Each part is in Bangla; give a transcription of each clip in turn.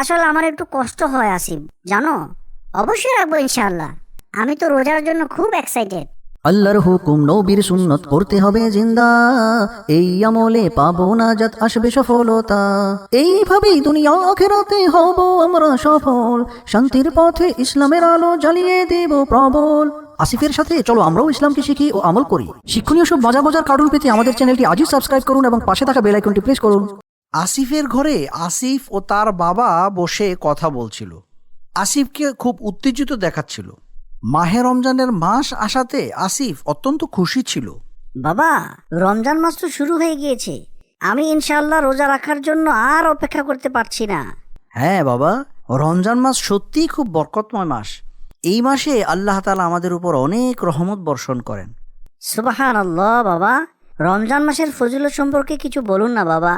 আসলে আমার একটু কষ্ট হয় আসিফ, জানো? অবশ্যই রাখব ইনশাআল্লাহ। আমি তো রোজার জন্য খুব এক্সাইটেড আল্লাহর হুকুম নবীর সুন্নত করতে হবে জিন্দা। এই আমলে পাবো না যাত আসবে সফলতা। এইভাবেই দুনিয়া আখেরাতে হব আমরা সফল। শান্তির পথে ইসলামের আলো জ্বালিয়ে দেব প্রবল। আসিফের সাথে চলো আমরাও ইসলামকে শিখি ও আমল করি। শিক্ষণীয় সব মজা মজার কার্টুন পেতে আমাদের চ্যানেলটি আজই সাবস্ক্রাইব করুন এবং পাশে থাকা বেল আইকনটি প্রেস করুন। আসিফের ঘরে আসিফ ও তার বাবা বসে কথা বলছিল। আসিফকে খুব উত্তেজিত দেখাচ্ছিল। মাহে রমজানের মাস আসাতে আসিফ অত্যন্ত খুশি ছিল। বাবা রমজান মাস তো শুরু হয়ে গিয়েছে। আমি ইনশাল্লাহ রোজা রাখার জন্য আর অপেক্ষা করতে পারছি না। হ্যাঁ বাবা রমজান মাস সত্যিই খুব বরকতময় মাস। এই মাসে আল্লাহ তালা আমাদের উপর অনেক রহমত বর্ষণ করেন। সুবাহান আল্লাহ বাবা রমজান মাসের ফজিলত সম্পর্কে কিছু বলুন না বাবা।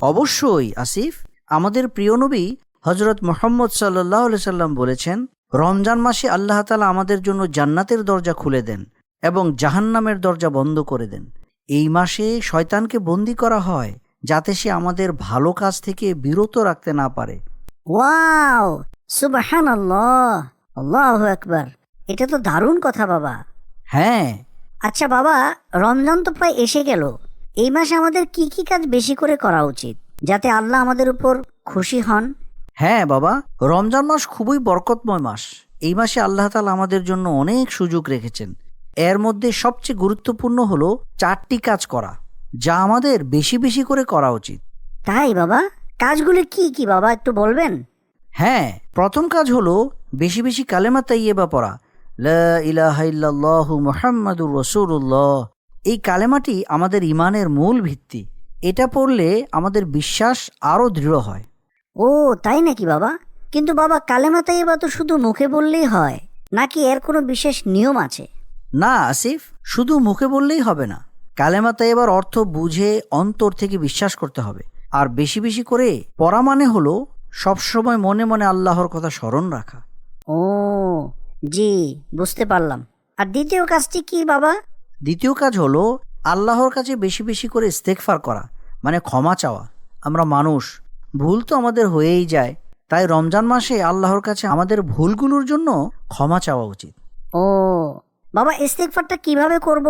অবশ্যই আসিফ। আমাদের প্রিয় নবী হজরত মোহাম্মদ সাল্লাহ সাল্লাম বলেছেন রমজান মাসে আল্লাহ তালা আমাদের জন্য জান্নাতের দরজা খুলে দেন এবং জাহান্নামের দরজা বন্ধ করে দেন। এই মাসে শয়তানকে বন্দি করা হয় যাতে সে আমাদের ভালো কাজ থেকে বিরত রাখতে না পারে। ওয়াও! সুবাহান আল্লাহ আল্লাহ একবার এটা তো দারুণ কথা বাবা। হ্যাঁ। আচ্ছা বাবা রমজান তো প্রায় এসে গেল। এই মাসে আমাদের কি কি কাজ বেশি করে করা উচিত যাতে আল্লাহ আমাদের উপর খুশি হন? হ্যাঁ বাবা রমজান মাস খুবই বরকতময় মাস। এই মাসে আল্লাহ তালা আমাদের জন্য অনেক সুযোগ রেখেছেন। এর মধ্যে সবচেয়ে গুরুত্বপূর্ণ হলো চারটি কাজ করা যা আমাদের বেশি বেশি করে করা উচিত। তাই বাবা? কাজগুলি কি কি বাবা একটু বলবেন? হ্যাঁ প্রথম কাজ হলো বেশি বেশি কালেমা তাইয়েবা পড়া। লা ইলাহা ইল্লাল্লাহু মুহাম্মাদুর রাসূলুল্লাহ। এই কালেমাটি আমাদের ইমানের মূল ভিত্তি। এটা পড়লে আমাদের বিশ্বাস আরও দৃঢ় হয়। ও তাই নাকি বাবা? কিন্তু বাবা কালেমা তাইবা তো শুধু মুখে বললেই হয়। নাকি এর কোনো বিশেষ নিয়ম আছে? না আসিফ শুধু মুখে বললেই হবে না। কালেমা তাইয়েবার অর্থ বুঝে অন্তর থেকে বিশ্বাস করতে হবে। আর বেশি বেশি করে পড়া মানে হলো সবসময় মনে মনে আল্লাহর কথা স্মরণ রাখা। ও জি বুঝতে পারলাম। আর দ্বিতীয় কাজটি কি বাবা? দ্বিতীয় কাজ হলো আল্লাহর কাছে বেশি বেশি করে ইস্তেকফার করা মানে ক্ষমা চাওয়া। আমরা মানুষ ভুল তো আমাদের হয়েই যায় তাই রমজান মাসে আল্লাহর কাছে আমাদের ভুলগুলোর জন্য ক্ষমা চাওয়া উচিত। ও বাবা ইস্তেকফারটা কীভাবে করব?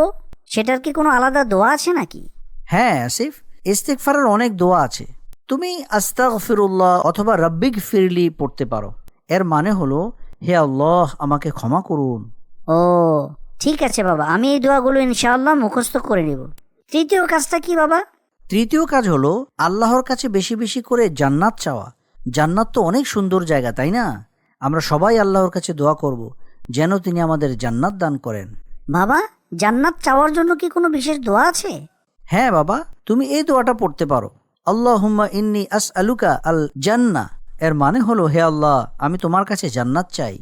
সেটার কি কোনো আলাদা দোয়া আছে নাকি? হ্যাঁ আসিফ ইস্তেকফারের অনেক দোয়া আছে। তুমি আস্তাগ ফিরুল্লাহ অথবা রব্বিক ফিরলি পড়তে পারো। এর মানে হলো হে আল্লাহ আমাকে ক্ষমা করুন। ও ঠিক আছে বাবা আমি এই দোয়াগুলো ইনশাআল্লাহ মুখস্থ করে নিব। তৃতীয় কাজটা কি বাবা? তৃতীয় কাজ হলো আল্লাহর কাছে বেশি বেশি করে জান্নাত চাওয়া। জান্নাত তো অনেক সুন্দর জায়গা তাই না? আমরা সবাই আল্লাহর কাছে দোয়া করব যেন তিনি আমাদের জান্নাত দান করেন। বাবা জান্নাত চাওয়ার জন্য কি কোনো বিশেষ দোয়া আছে? হ্যাঁ বাবা তুমি এই দোয়াটা পড়তে পারো। আল্লাহ হুম্মা ইন্নি আস আলুকা আল জান্না এর মানে হলো হে আল্লাহ আমি তোমার কাছে জান্নাত চাই।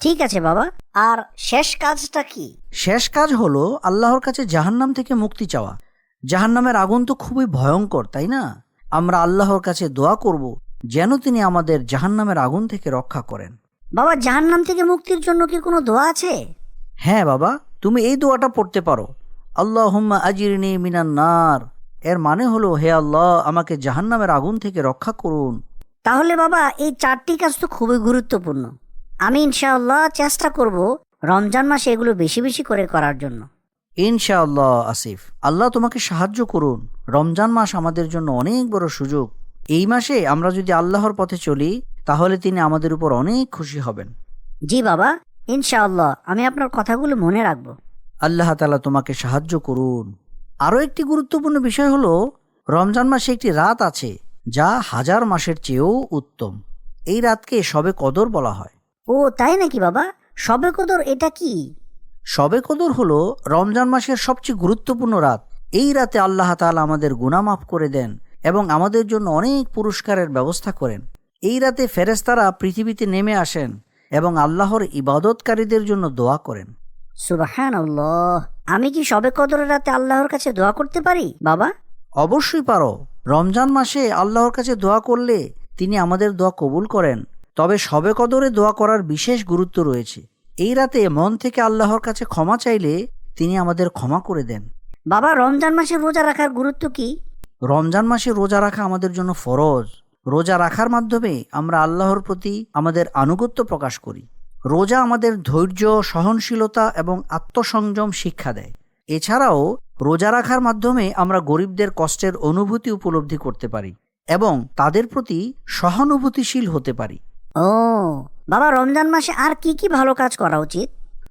ঠিক আছে বাবা। আর শেষ কাজটা কি? শেষ কাজ হলো আল্লাহর কাছে জাহান্নাম থেকে মুক্তি চাওয়া। জাহান্নামের আগুন তো খুবই ভয়ঙ্কর তাই না? আমরা আল্লাহর কাছে দোয়া করব যেন তিনি আমাদের জাহান্নামের আগুন থেকে রক্ষা করেন। বাবা জাহান্নাম থেকে মুক্তির জন্য কি কোনো দোয়া আছে? হ্যাঁ বাবা তুমি এই দোয়াটা পড়তে পারো। আল্লাহ হুম্মা আজিরনি মিনান নার। এর মানে হলো হে আল্লাহ আমাকে জাহান্নামের আগুন থেকে রক্ষা করুন। তাহলে বাবা এই চারটি কাজ তো খুবই গুরুত্বপূর্ণ। আমি ইনশাআল্লাহ চেষ্টা করব রমজান মাসে এগুলো বেশি বেশি করে করার জন্য। ইনশাআল্লাহ আসিফ। আল্লাহ তোমাকে সাহায্য করুন। রমজান মাস আমাদের জন্য অনেক বড় সুযোগ। এই মাসে আমরা যদি আল্লাহর পথে চলি তাহলে তিনি আমাদের উপর অনেক খুশি হবেন। জি বাবা ইনশাআল্লাহ আমি আপনার কথাগুলো মনে রাখব। আল্লাহ তালা তোমাকে সাহায্য করুন। আরও একটি গুরুত্বপূর্ণ বিষয় হলো রমজান মাসে একটি রাত আছে যা হাজার মাসের চেয়েও উত্তম। এই রাতকে সবে কদর বলা হয়। ও তাই নাকি বাবা? সবে কদর এটা কি? সবে কদর হলো রমজান মাসের সবচেয়ে গুরুত্বপূর্ণ রাত। এই রাতে আল্লাহ তাআলা আমাদের গুনাহ মাফ করে দেন এবং আমাদের জন্য অনেক পুরস্কারের ব্যবস্থা করেন। এই রাতে ফেরেস্তারা পৃথিবীতে নেমে আসেন এবং আল্লাহর ইবাদতকারীদের জন্য দোয়া করেন। সুবাহান আমি কি সবে কদরের রাতে আল্লাহর কাছে দোয়া করতে পারি বাবা? অবশ্যই পারো। রমজান মাসে আল্লাহর কাছে দোয়া করলে তিনি আমাদের দোয়া কবুল করেন। তবে সবে কদরে দোয়া করার বিশেষ গুরুত্ব রয়েছে। এই রাতে মন থেকে আল্লাহর কাছে ক্ষমা চাইলে তিনি আমাদের ক্ষমা করে দেন। বাবা রমজান মাসে রোজা রাখার গুরুত্ব কি? রমজান মাসে রোজা রাখা আমাদের জন্য ফরজ। রোজা রাখার মাধ্যমে আমরা আল্লাহর প্রতি আমাদের আনুগত্য প্রকাশ করি। রোজা আমাদের ধৈর্য সহনশীলতা এবং আত্মসংযম শিক্ষা দেয়। এছাড়াও রোজা রাখার মাধ্যমে আমরা গরিবদের কষ্টের অনুভূতি উপলব্ধি করতে পারি এবং তাদের প্রতি সহানুভূতিশীল হতে পারি। ও বাবা রমজান মাসে আর কি কি ভালো কাজ করা উচিত?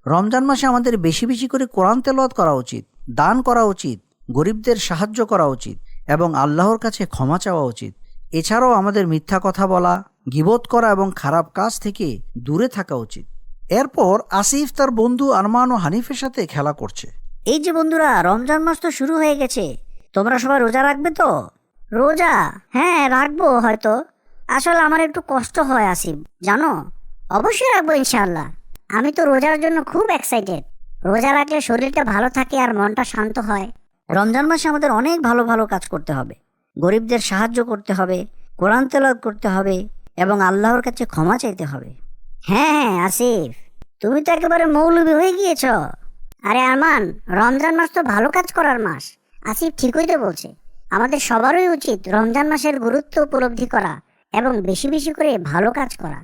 রমজান মাসে আমাদের বেশি বেশি করে কোরআন তেলত করা উচিত দান করা উচিত গরিবদের সাহায্য করা উচিত এবং আল্লাহর কাছে ক্ষমা চাওয়া উচিত। এছাড়াও আমাদের মিথ্যা কথা বলা গিবোধ করা এবং খারাপ কাজ থেকে দূরে থাকা উচিত। এরপর আসিফ তার বন্ধু আরমান ও হানিফের সাথে খেলা করছে। এই যে বন্ধুরা রমজান মাস তো শুরু হয়ে গেছে। তোমরা সবাই রোজা রাখবে তো? রোজা? হ্যাঁ রাখব হয়তো। আসলে আমার একটু কষ্ট হয় আসিফ, জানো? অবশ্যই রাখব ইনশাল্লাহ আমি তো রোজার জন্য খুব এক্সাইটেড রোজা রাখলে শরীরটা ভালো থাকে আর মনটা শান্ত হয়। রমজান মাসে আমাদের অনেক ভালো ভালো কাজ করতে হবে। গরিবদের সাহায্য করতে হবে, কোরআন তেলাওয়াত করতে হবে এবং আল্লাহর কাছে ক্ষমা চাইতে হবে। হ্যাঁ হ্যাঁ আসিফ। তুমি তো একেবারে মৌলবী হয়ে গিয়েছ। আরে আরমান রমজান মাস তো ভালো কাজ করার মাস। আসিফ ঠিকই তো বলছে। আমাদের সবারই উচিত রমজান মাসের গুরুত্ব উপলব্ধি করা। এবং বেশি বেশি করে ভালো কাজ করা।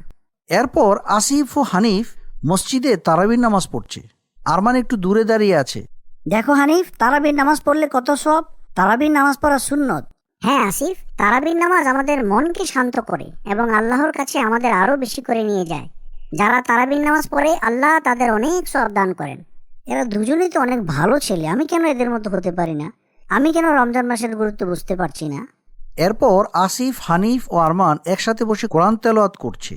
এরপর আসিফ ও হানিফ মসজিদে তারাবির নামাজ পড়ছে। আরমান একটু দূরে দাঁড়িয়ে আছে। দেখো হানিফ তারাবির নামাজ পড়লে কত সব? তারাবির নামাজ পড়া সুন্নত। হ্যাঁ আসিফ তারাবির নামাজ আমাদের মনকে শান্ত করে এবং আল্লাহর কাছে আমাদের আরও বেশি করে নিয়ে যায়। যারা তারাবির নামাজ পড়ে আল্লাহ তাদের অনেক সব দান করেন। এরা দুজনেই তো অনেক ভালো ছেলে আমি কেন এদের মতো হতে পারি না? আমি কেন রমজান মাসের গুরুত্ব বুঝতে পারছি না? এরপর আসিফ হানিফ ও আরমান একসাথে বসে কোরআন তেলাওয়াত করছে।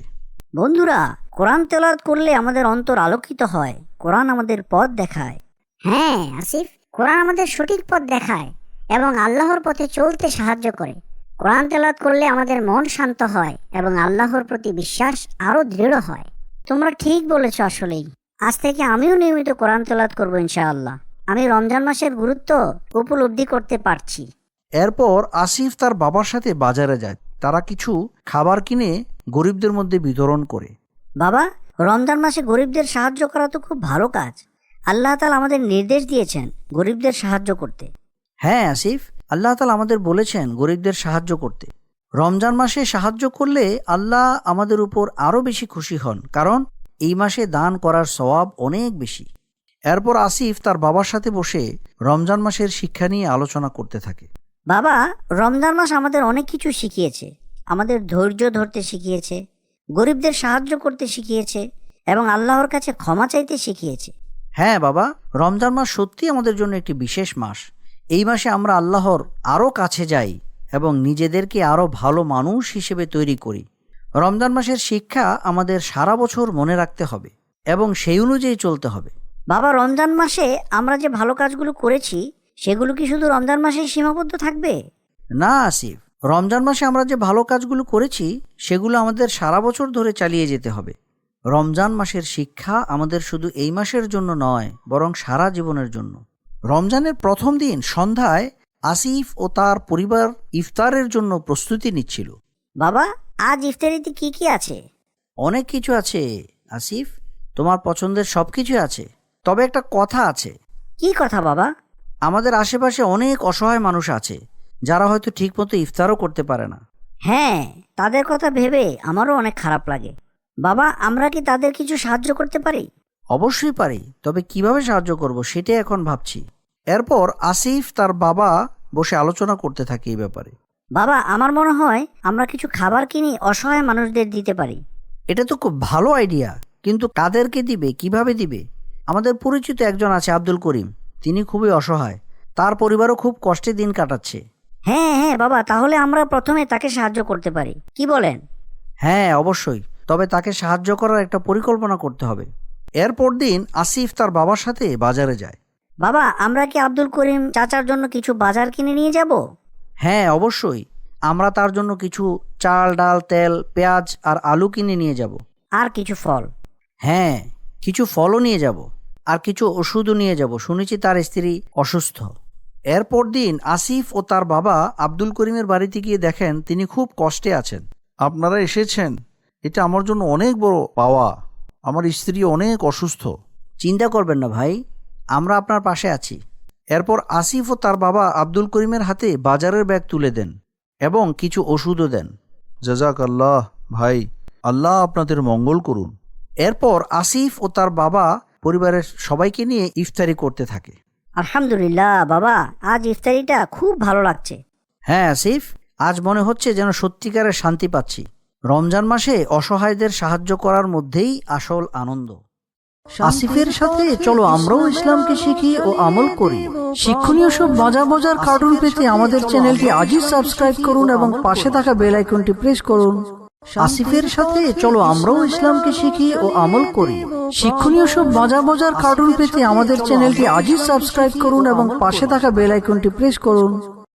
বন্ধুরা কোরআন তেলাওয়াত করলে আমাদের অন্তর আলোকিত হয় কোরআন আমাদের পথ দেখায়। হ্যাঁ আসিফ কোরআন আমাদের সঠিক পথ দেখায় এবং আল্লাহর পথে চলতে সাহায্য করে। কোরআন তেলাওয়াত করলে আমাদের মন শান্ত হয় এবং আল্লাহর প্রতি বিশ্বাস আরও দৃঢ় হয়। তোমরা ঠিক বলেছ আসলেই। আজ থেকে আমিও নিয়মিত কোরআন তেলাওয়াত করব ইনশাআল্লাহ। আমি রমজান মাসের গুরুত্ব উপলব্ধি করতে পারছি। এরপর আসিফ তার বাবার সাথে বাজারে যায়। তারা কিছু খাবার কিনে গরিবদের মধ্যে বিতরণ করে। বাবা রমজান মাসে গরিবদের সাহায্য করা তো খুব ভালো কাজ। আল্লাহ তালা আমাদের নির্দেশ দিয়েছেন গরিবদের সাহায্য করতে। হ্যাঁ আসিফ। আল্লাহ তালা আমাদের বলেছেন গরিবদের সাহায্য করতে। রমজান মাসে সাহায্য করলে আল্লাহ আমাদের উপর আরও বেশি খুশি হন কারণ এই মাসে দান করার স্বভাব অনেক বেশি। এরপর আসিফ তার বাবার সাথে বসে রমজান মাসের শিক্ষা নিয়ে আলোচনা করতে থাকে। বাবা রমজান মাস আমাদের অনেক কিছু শিখিয়েছে। আমাদের ধৈর্য ধরতে শিখিয়েছে গরিবদের সাহায্য করতে শিখিয়েছে এবং আল্লাহর কাছে ক্ষমা চাইতে শিখিয়েছে। হ্যাঁ বাবা রমজান মাস সত্যি আমাদের জন্য একটি বিশেষ মাস। এই মাসে আমরা আল্লাহর আরও কাছে যাই এবং নিজেদেরকে আরও ভালো মানুষ হিসেবে তৈরি করি। রমজান মাসের শিক্ষা আমাদের সারা বছর মনে রাখতে হবে এবং সেই অনুযায়ী চলতে হবে। বাবা রমজান মাসে আমরা যে ভালো কাজগুলো করেছি সেগুলো কি শুধু রমজান মাসেই সীমাবদ্ধ থাকবে? না আসিফ। রমজান মাসে আমরা যে ভালো কাজগুলো করেছি সেগুলো আমাদের সারা বছর ধরে চালিয়ে যেতে হবে। রমজান মাসের শিক্ষা আমাদের শুধু এই মাসের জন্য নয় বরং সারা জীবনের জন্য। রমজানের প্রথম দিন সন্ধ্যায় আসিফ ও তার পরিবার ইফতারের জন্য প্রস্তুতি নিচ্ছিল। বাবা আজ ইফতারিতে কি কি আছে? অনেক কিছু আছে আসিফ। তোমার পছন্দের সব কিছু আছে। তবে একটা কথা আছে। কি কথা বাবা? আমাদের আশেপাশে অনেক অসহায় মানুষ আছে যারা হয়তো ঠিকমতো ইফতারও করতে পারে না। হ্যাঁ তাদের কথা ভেবে আমারও অনেক খারাপ লাগে। বাবা আমরা কি তাদের কিছু সাহায্য করতে পারি? অবশ্যই পারি তবে কীভাবে সাহায্য করব সেটাই এখন ভাবছি। এরপর আসিফ তার বাবা বসে আলোচনা করতে থাকে এই ব্যাপারে। বাবা আমার মনে হয় আমরা কিছু খাবার কিনে অসহায় মানুষদের দিতে পারি। এটা তো খুব ভালো আইডিয়া কিন্তু কাদেরকে দিবে কীভাবে দিবে? আমাদের পরিচিত একজন আছে আব্দুল করিম। তিনি খুবই অসহায়। তার পরিবারও খুব কষ্টে দিন কাটাচ্ছে। হ্যাঁ হ্যাঁ বাবা তাহলে আমরা প্রথমে তাকে সাহায্য করতে পারি। কি বলেন? হ্যাঁ অবশ্যই। তবে তাকে সাহায্য করার একটা পরিকল্পনা করতে হবে। এরপর দিন আসিফ তার বাবার সাথে বাজারে যায়। বাবা আমরা কি আব্দুল করিম চাচার জন্য কিছু বাজার কিনে নিয়ে যাব? হ্যাঁ অবশ্যই। আমরা তার জন্য কিছু চাল ডাল তেল পেঁয়াজ আর আলু কিনে নিয়ে যাব। আর কিছু ফল? হ্যাঁ কিছু ফলও নিয়ে যাব। আর কিছু ওষুধও নিয়ে যাব। শুনেছি তার স্ত্রী অসুস্থ। এরপর দিন আসিফ ও তার বাবা আব্দুল করিমের বাড়িতে গিয়ে দেখেন তিনি খুব কষ্টে আছেন। আপনারা এসেছেন। এটা আমার জন্য অনেক বড় পাওয়া। আমার স্ত্রী অনেক অসুস্থ। চিন্তা করবেন না ভাই, আমরা আপনার পাশে আছি। এরপর আসিফ ও তার বাবা আব্দুল করিমের হাতে বাজারের ব্যাগ তুলে দেন এবং কিছু ওষুধও দেন। জাজাক আল্লাহ ভাই, আল্লাহ আপনাদের মঙ্গল করুন। এরপর আসিফ ও তার বাবা পরিবারের সবাইকে নিয়ে ইফতারি করতে থাকে। আলহামদুলিল্লাহ বাবা আজ ইফতারিটা খুব ভালো লাগছে। হ্যাঁ আসিফ আজ মনে হচ্ছে যেন সত্যিকারের শান্তি পাচ্ছি। রমজান মাসে অসহায়দের সাহায্য করার মধ্যেই আসল আনন্দ। আসিফের সাথে চলো আমরাও ইসলামকে শিখি ও আমল করি। শিক্ষণীয় সব মজা মজার কার্টুন পেতে আমাদের চ্যানেলটি আজই সাবস্ক্রাইব করুন এবং পাশে থাকা বেল আইকনটি প্রেস করুন। আসিফের সাথে চলো আমরাও ইসলামকে শিখি ও আমল করি। শিক্ষণীয় সব মজা মজার কার্টুন পেতে আমাদের চ্যানেলটি আজই সাবস্ক্রাইব করুন এবং পাশে থাকা বেল আইকনটি প্রেস করুন।